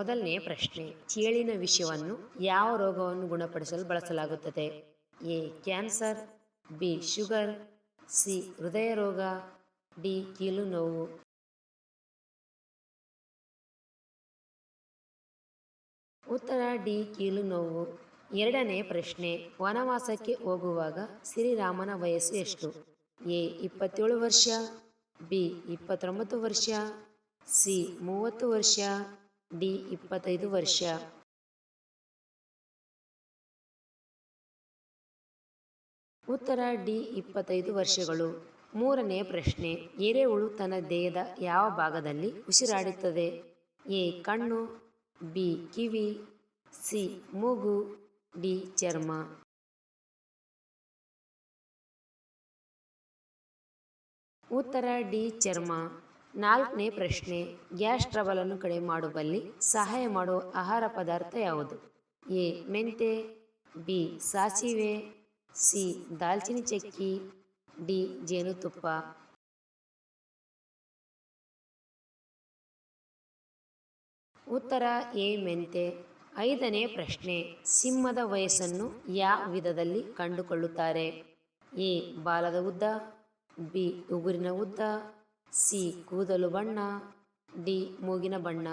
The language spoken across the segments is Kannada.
ಮೊದಲನೇ ಪ್ರಶ್ನೆ, ಚೇಳಿನ ವಿಷವನ್ನು ಯಾವ ರೋಗವನ್ನು ಗುಣಪಡಿಸಲು ಬಳಸಲಾಗುತ್ತದೆ? A, cancer, B, sugar, C, ಹೃದಯ ರೋಗ, ಡಿ, ಕೀಲು ನೋವು. ಉತ್ತರ, ಡಿ, ಕೀಲು ನೋವು. ಎರಡನೇ ಪ್ರಶ್ನೆ, ವನವಾಸಕ್ಕೆ ಹೋಗುವಾಗ ಶ್ರೀರಾಮನ ವಯಸ್ಸು ಎಷ್ಟು? ಎ, ಇಪ್ಪತ್ತೇಳು ವರ್ಷ, ಬಿ, ಇಪ್ಪತ್ತೊಂಬತ್ತು ವರ್ಷ, ಸಿ, ಮೂವತ್ತು ವರ್ಷ ಡಿ ಇಪ್ಪತ್ತೈದು ವರ್ಷ. ಉತ್ತರ ಡಿ ಇಪ್ಪತ್ತೈದು ವರ್ಷಗಳು. ಮೂರನೆಯ ಪ್ರಶ್ನೆ, ಎರೆಹುಳು ತನ್ನ ದೇಹದ ಯಾವ ಭಾಗದಲ್ಲಿ ಉಸಿರಾಡುತ್ತದೆ? ಎ, ಕಣ್ಣು, ಬಿ, ಕಿವಿ, ಸಿ, ಮೂಗು, ಡಿ, ಚರ್ಮ. ಉತ್ತರ ಡಿ, ಚರ್ಮ. ನಾಲ್ಕನೇ ಪ್ರಶ್ನೆ, ಗ್ಯಾಸ್ ಟ್ರಬಲನ್ನು ಕಡಿಮೆ ಮಾಡುವಲ್ಲಿ ಸಹಾಯ ಮಾಡುವ ಆಹಾರ ಪದಾರ್ಥ ಯಾವುದು? ಎ, ಮೆಂತೆ, ಬಿ, ಸಾಸಿವೆ, ಸಿ ದಾಲ್ಚಿನ್ನಿ ಚಕ್ಕಿ, ಡಿ, ಜೇನುತುಪ್ಪ. ಉತ್ತರ, ಎ, ಮೆಂತೆ. ಐದನೇ ಪ್ರಶ್ನೆ, ಸಿಂಹದ ವಯಸ್ಸನ್ನು ಯಾವ ವಿಧದಲ್ಲಿ ಕಂಡುಕೊಳ್ಳುತ್ತಾರೆ? ಎ, ಬಾಲದ ಉದ್ದ, ಬಿ, ಉಗುರಿನ ಉದ್ದ ಸಿ. ಕೂದಲು ಬಣ್ಣ, ಡಿ. ಮೂಗಿನ ಬಣ್ಣ.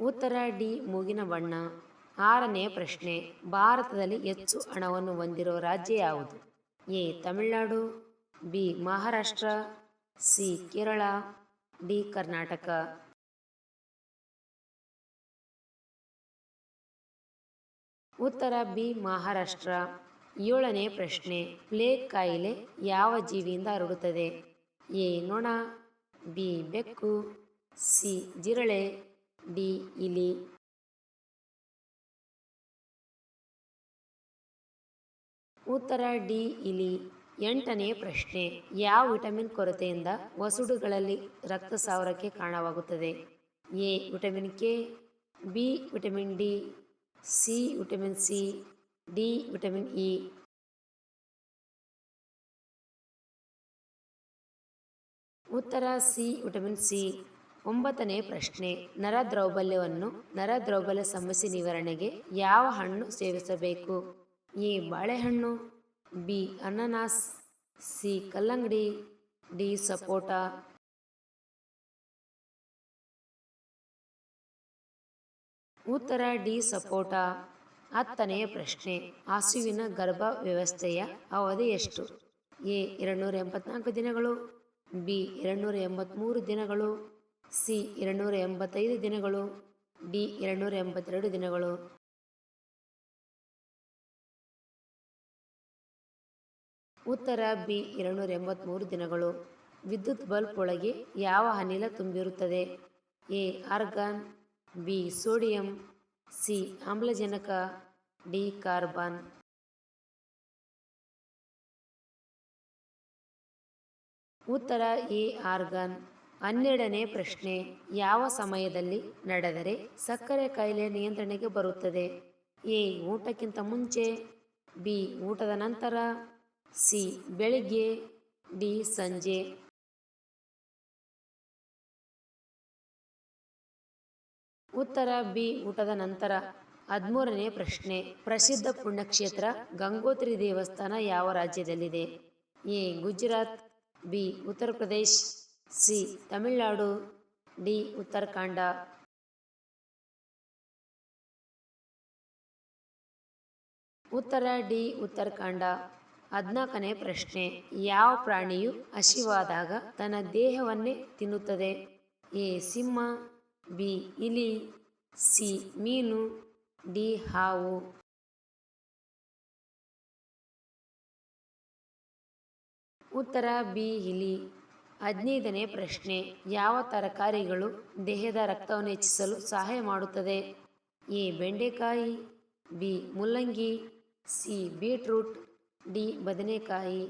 ಉತ್ತರ, ಡಿ. ಮೂಗಿನ ಬಣ್ಣ. ಆರನೇ ಪ್ರಶ್ನೆ, ಭಾರತದಲ್ಲಿ ಹೆಚ್ಚು ಹಣವನ್ನು ಹೊಂದಿರುವ ರಾಜ್ಯ ಯಾವುದು? A. Tamil Nadu, B. Maharashtra, C. Kerala, D. Karnataka. ಉತ್ತರ, ಬಿ. ಮಹಾರಾಷ್ಟ್ರ. ಏಳನೇ ಪ್ರಶ್ನೆ ಪ್ಲೇಗ್ ಕಾಯಿಲೆ ಯಾವ ಜೀವಿಯಿಂದ ಹರಡುತ್ತದೆ? ಎ, ನೊಣ, ಬಿ, ಬೆಕ್ಕು, ಸಿ, ಜಿರಳೆ, ಡಿ, ಇಲಿ ಉತ್ತರ, ಡಿ, ಇಲಿ. ಎಂಟನೇ ಪ್ರಶ್ನೆ, ಯಾವ ವಿಟಮಿನ್ ಕೊರತೆಯಿಂದ ವಸುಡುಗಳಲ್ಲಿ ರಕ್ತಸಾವರಕ್ಕೆ ಕಾರಣವಾಗುತ್ತದೆ? A, vitamin K, B, vitamin D, C, vitamin C, D, vitamin E ಉತ್ತರ ಸಿ, ವಿಟಮಿನ್ ಸಿ. ಒಂಬತ್ತನೇ ಪ್ರಶ್ನೆ ನರ ದ್ರೌಬಲ್ಯವನ್ನು ನರ ದ್ರೌಬಲ್ಯ ಸಮಸ್ಯೆ ನಿವಾರಣೆಗೆ ಯಾವ ಹಣ್ಣು ಸೇವಿಸಬೇಕು? ಎ, ಬಾಳೆಹಣ್ಣು, ಬಿ, ಅನಾನಸ್, ಸಿ, ಕಲ್ಲಂಗಡಿ, ಡಿ, ಸಪೋಟ. ಉತ್ತರ, ಡಿ, ಸಪೋಟ. ಹತ್ತನೆಯ ಪ್ರಶ್ನೆ, ಹಸುವಿನ ಗರ್ಭ ವ್ಯವಸ್ಥೆಯ ಅವಧಿ ಎಷ್ಟು? ಎ ಎರಡುನೂರ ಎಂಬತ್ನಾಲ್ಕು ದಿನಗಳು. ಬಿ ಎರಡುನೂರ ಎಂಬತ್ತ್ಮೂರು ದಿನಗಳು, ಸಿ ಎರಡುನೂರ ಎಂಬತ್ತೈದು ದಿನಗಳು, ಡಿ ಎರಡುನೂರ ಎಂಬತ್ತೆರಡು ದಿನಗಳು. ಉತ್ತರ ಬಿ ಎರಡುನೂರ ಎಂಬತ್ತ್ಮೂರು ದಿನಗಳು. ವಿದ್ಯುತ್ ಬಲ್ಬ್ ಒಳಗೆ ಯಾವ ಅನಿಲ ತುಂಬಿರುತ್ತದೆ? A argon, B sodium, C ಆಮ್ಲಜನಕ, ಡಿ ಕಾರ್ಬನ್. ಉತ್ತರ ಎ ಆರ್ಗನ್. ಹನ್ನೆರಡನೇ ಪ್ರಶ್ನೆ, ಯಾವ ಸಮಯದಲ್ಲಿ ನಡೆದರೆ ಸಕ್ಕರೆ ಕಾಯಿಲೆ ನಿಯಂತ್ರಣಕ್ಕೆ ಬರುತ್ತದೆ? ಎ, ಊಟಕ್ಕಿಂತ ಮುಂಚೆ, ಬಿ, ಊಟದ ನಂತರ, ಸಿ, ಬೆಳಿಗ್ಗೆ, ಡಿ, ಸಂಜೆ. ಉತ್ತರ ಬಿ, ಊಟದ ನಂತರ. ಹದಿಮೂರನೇ ಪ್ರಶ್ನೆ, ಪ್ರಸಿದ್ಧ ಪುಣ್ಯಕ್ಷೇತ್ರ ಗಂಗೋತ್ರಿ ದೇವಸ್ಥಾನ ಯಾವ ರಾಜ್ಯದಲ್ಲಿದೆ? A, Gujarat B, Uttar Pradesh, C, Tamil Nadu, D, Uttarakhand. ಉತ್ತರ, ಡಿ, ಉತ್ತರಾಖಂಡ. ಹದಿನಾಲ್ಕನೇ ಪ್ರಶ್ನೆ, ಯಾವ ಪ್ರಾಣಿಯು ಹಸಿವಾದಾಗ ತನ್ನ ದೇಹವನ್ನೇ ತಿನ್ನುತ್ತದೆ? ಎ, ಸಿಂಹ, ಬಿ, ಇಲಿ, ಸಿ, ಮೀನು, ಡಿ, ಹಾವು. ಉತ್ತರ ಬಿ ಇಲಿ. ಹದಿನೈದನೇ ಪ್ರಶ್ನೆ, ಯಾವ ತರಕಾರಿಗಳು ದೇಹದ ರಕ್ತವನ್ನು ಹೆಚ್ಚಿಸಲು ಸಹಾಯ ಮಾಡುತ್ತದೆ? ಎ, ಬೆಂಡೆಕಾಯಿ, ಬಿ, ಮುಲ್ಲಂಗಿ, ಸಿ, ಬೀಟ್ರೂಟ್, ಡಿ, ಬದನೆಕಾಯಿ.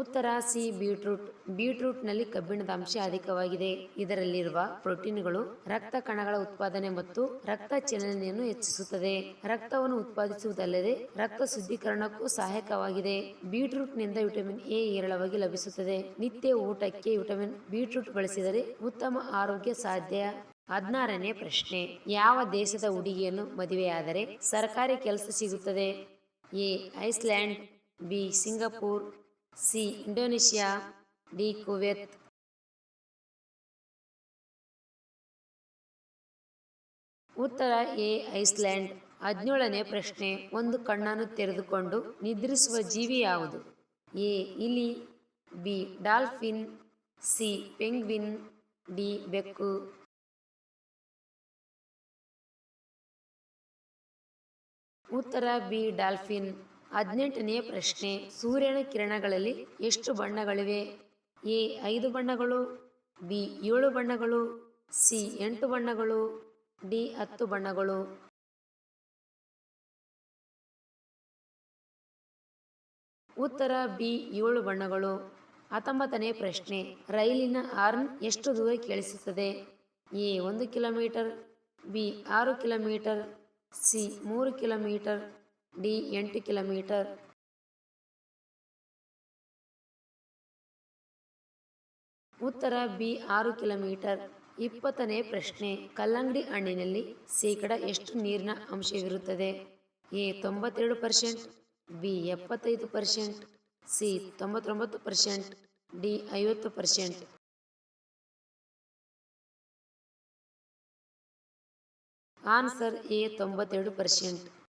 ಉತ್ತರ ಸಿ ಬೀಟ್ರೂಟ್, ಬೀಟ್ರೂಟ್ನಲ್ಲಿ ಕಬ್ಬಿಣದ ಅಂಶ ಅಧಿಕವಾಗಿದೆ. ಇದರಲ್ಲಿರುವ ಪ್ರೋಟೀನ್ಗಳು ರಕ್ತ ಕಣಗಳ ಉತ್ಪಾದನೆ ಮತ್ತು ರಕ್ತ ಚಲನೆಯನ್ನು ಹೆಚ್ಚಿಸುತ್ತದೆ. ರಕ್ತವನ್ನು ಉತ್ಪಾದಿಸುವುದಲ್ಲದೆ ರಕ್ತ ಶುದ್ಧೀಕರಣಕ್ಕೂ ಸಹಾಯಕವಾಗಿದೆ. ಬೀಟ್ರೂಟ್ನಿಂದ ವಿಟಮಿನ್ ಎ ಹೇರಳವಾಗಿ ಲಭಿಸುತ್ತದೆ. ನಿತ್ಯ ಊಟಕ್ಕೆ ವಿಟಮಿನ್ ಬೀಟ್ರೂಟ್ ಬಳಸಿದರೆ ಉತ್ತಮ ಆರೋಗ್ಯ ಸಾಧ್ಯ. ಹದಿನಾರನೇ ಪ್ರಶ್ನೆ, ಯಾವ ದೇಶದ ಹುಡುಗಿಯನ್ನು ಮದುವೆಯಾದರೆ ಸರ್ಕಾರಿ ಕೆಲಸ ಸಿಗುತ್ತದೆ? A, Iceland, B, Singapore C, Indonesia, D, Kuwait. ಉತ್ತರ ಎ, ಐಸ್ಲ್ಯಾಂಡ್. ಹದಿನೇಳನೇ ಪ್ರಶ್ನೆ. ಒಂದು ಕಣ್ಣನ್ನು ತೆರೆದುಕೊಂಡು ನಿದ್ರಿಸುವ ಜೀವಿ ಯಾವುದು? ಎ, ಇಲಿ, B, dolphin, C, penguin, D, ಬೆಕ್ಕು. ಉತ್ತರ ಬಿ, ಡಾಲ್ಫಿನ್. ಹದಿನೆಂಟನೆಯ ಪ್ರಶ್ನೆ. ಸೂರ್ಯನ ಕಿರಣಗಳಲ್ಲಿ ಎಷ್ಟು ಬಣ್ಣಗಳಿವೆ? ಎ, ಐದು ಬಣ್ಣಗಳು, ಬಿ, ಏಳು ಬಣ್ಣಗಳು, ಸಿ, ಎಂಟು ಬಣ್ಣಗಳು, ಡಿ, ಹತ್ತು ಬಣ್ಣಗಳು. ಉತ್ತರ, ಬಿ, ಏಳು ಬಣ್ಣಗಳು. ಹತ್ತೊಂಬತ್ತನೇ ಪ್ರಶ್ನೆ. ರೈಲಿನ ಹಾರ್ನ್ ಎಷ್ಟು ದೂರ ಕೇಳಿಸುತ್ತದೆ? ಎ, ಒಂದು ಕಿಲೋಮೀಟರ್, ಬಿ, ಆರು ಕಿಲೋಮೀಟರ್, ಸಿ, ಮೂರು ಕಿಲೋಮೀಟರ್ ಡಿ ಎಂಟು ಕಿಲೋಮೀಟರ್. ಉತ್ತರ ಬಿ ಆರು ಕಿಲೋಮೀಟರ್. ಇಪ್ಪತ್ತನೇ ಪ್ರಶ್ನೆ, ಕಲ್ಲಂಗಡಿ ಹಣ್ಣಿನಲ್ಲಿ ಶೇಕಡ ಎಷ್ಟು ನೀರಿನ ಅಂಶವಿರುತ್ತದೆ? ಎ ತೊಂಬತ್ತೆರಡು ಪರ್ಸೆಂಟ್, ಬಿ ಎಪ್ಪತ್ತೈದು ಪರ್ಸೆಂಟ್, ಸಿ ತೊಂಬತ್ತೊಂಬತ್ತು ಪರ್ಸೆಂಟ್, ಡಿ ಐವತ್ತು ಪರ್ಸೆಂಟ್. ಆನ್ಸರ್ ಎ ತೊಂಬತ್ತೆರಡು ಪರ್ಸೆಂಟ್.